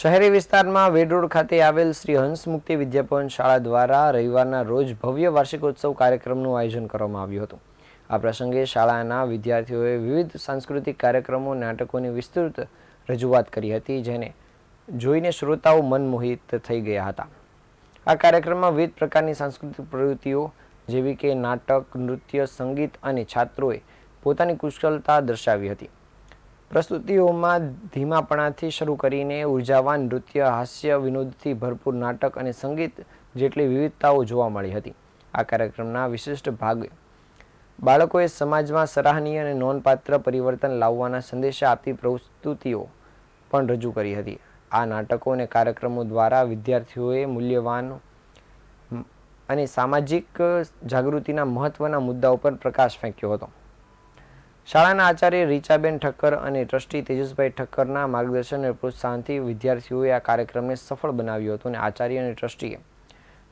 શહેરી વિસ્તારમાં વેડરોડ ખાતે આવેલ શ્રી હંસ મુક્તિ વિદ્યાભવન શાળા દ્વારા રવિવારના રોજ ભવ્ય વાર્ષિકોત્સવ કાર્યક્રમનું આયોજન કરવામાં આવ્યું હતું. આ પ્રસંગે શાળાના વિદ્યાર્થીઓએ વિવિધ સાંસ્કૃતિક કાર્યક્રમો, નાટકોની વિસ્તૃત રજૂઆત કરી હતી, જેને જોઈને શ્રોતાઓ મનમોહિત થઈ ગયા હતા. આ કાર્યક્રમમાં વિવિધ પ્રકારની સાંસ્કૃતિક પ્રવૃત્તિઓ, જેવી કે નાટક, નૃત્ય, સંગીત અને છાત્રોએ પોતાની કુશળતા દર્શાવી હતી. પ્રસ્તુતિઓમાં ધીમાપણાથી શરૂ કરીને ઉર્જાવાન નૃત્ય, હાસ્ય વિનોદથી ભરપૂર નાટક અને સંગીત જેટલી વિવિધતાઓ જોવા મળી હતી. આ કાર્યક્રમના વિશિષ્ટ ભાગે બાળકોએ સમાજમાં સરાહનીય અને નોંધપાત્ર પરિવર્તન લાવવાના સંદેશા આપતી પ્રસ્તુતિઓ પણ રજૂ કરી હતી. આ નાટકો અને કાર્યક્રમો દ્વારા વિદ્યાર્થીઓએ મૂલ્યવાન અને સામાજિક જાગૃતિના મહત્વના મુદ્દાઓ પર પ્રકાશ ફેંક્યો હતો. શાળાના આચાર્ય રીચાબેન ઠક્કર અને ટ્રસ્ટી તેજસભાઈ ઠક્કરના માર્ગદર્શન અને પ્રોત્સાહનથી વિદ્યાર્થીઓએ આ કાર્યક્રમને સફળ બનાવ્યો હતો અને આચાર્ય અને ટ્રસ્ટીએ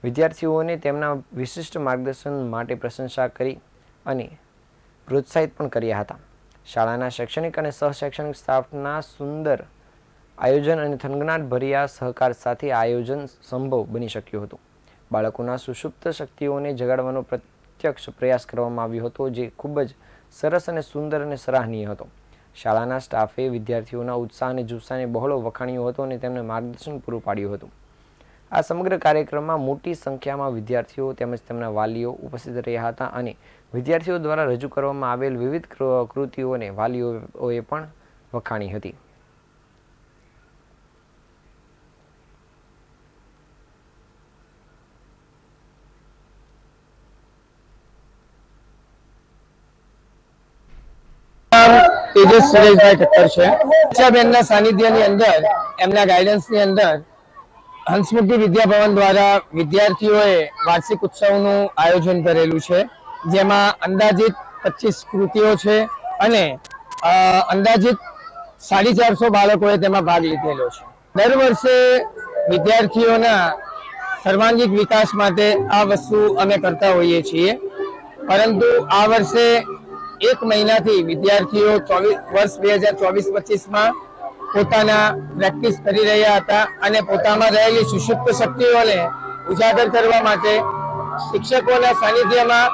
વિદ્યાર્થીઓને તેમના વિશિષ્ટ માર્ગદર્શન માટે પ્રશંસા કરી અને પ્રોત્સાહિત પણ કર્યા હતા. શાળાના શૈક્ષણિક અને સહશૈક્ષણિક સ્ટાફના સુંદર આયોજન અને થનગનાટ ભર્યા સહકાર સાથે આયોજન સંભવ બની શક્યું હતું. બાળકોના સુષુપ્ત શક્તિઓને જગાડવાનો પ્રત્યક્ષ પ્રયાસ કરવામાં આવ્યો હતો, જે ખૂબ જ સરસ અને સુંદર અને સરાહનીય હતો. શાળાના સ્ટાફે વિદ્યાર્થીઓના ઉત્સાહ અને જુસ્સાને બહોળો વખાણ્યો હતો અને તેમને માર્ગદર્શન પૂરું પાડ્યું હતું. આ સમગ્ર કાર્યક્રમમાં મોટી સંખ્યામાં વિદ્યાર્થીઓ તેમજ તેમના વાલીઓ ઉપસ્થિત રહ્યા હતા અને વિદ્યાર્થીઓ દ્વારા રજૂ કરવામાં આવેલ વિવિધ કૃતિઓને વાલીઓએ પણ વખાણી હતી નામ તેજસ સુરેશભાઈ ઠક્કર છે. ઈચ્છાબેનના સાનિધ્યની અંદર, એમના ગાઈડન્સની અંદર હંસમુક્તિ વિદ્યાભવન દ્વારા વિદ્યાર્થીઓએ વાર્ષિક ઉત્સવનું આયોજન કરેલું છે, જેમાં અંદાજિત પચીસ કૃતિઓ છે અને અંદાજિત સાડી ચારસો બાળકોએ તેમાં ભાગ લીધેલો છે. દર વર્ષે વિદ્યાર્થીઓના સર્વાંગીક વિકાસ માટે આ વસ્તુ અમે કરતા હોઈએ છીએ. પરંતુ આ વર્ષે એક મહિનાથી વિદ્યાર્થીઓ ચોવીસ, વર્ષ બે હજાર ચોવીસ પચીસમાં પોતાના પ્રેક્ટિસ કરી રહ્યા હતા અને પોતામાં રહેલી સુષુપ્ત શક્તિઓને ઉજાગર કરવા માટે શિક્ષકોના સાનિધ્યમાં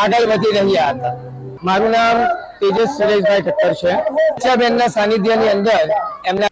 આગળ વધી રહ્યા હતા. મારું નામ તેજસ સુરેશભાઈ ઠક્કર છે. ઈચ્છાબેનના સાનિધ્યની અંદર એમના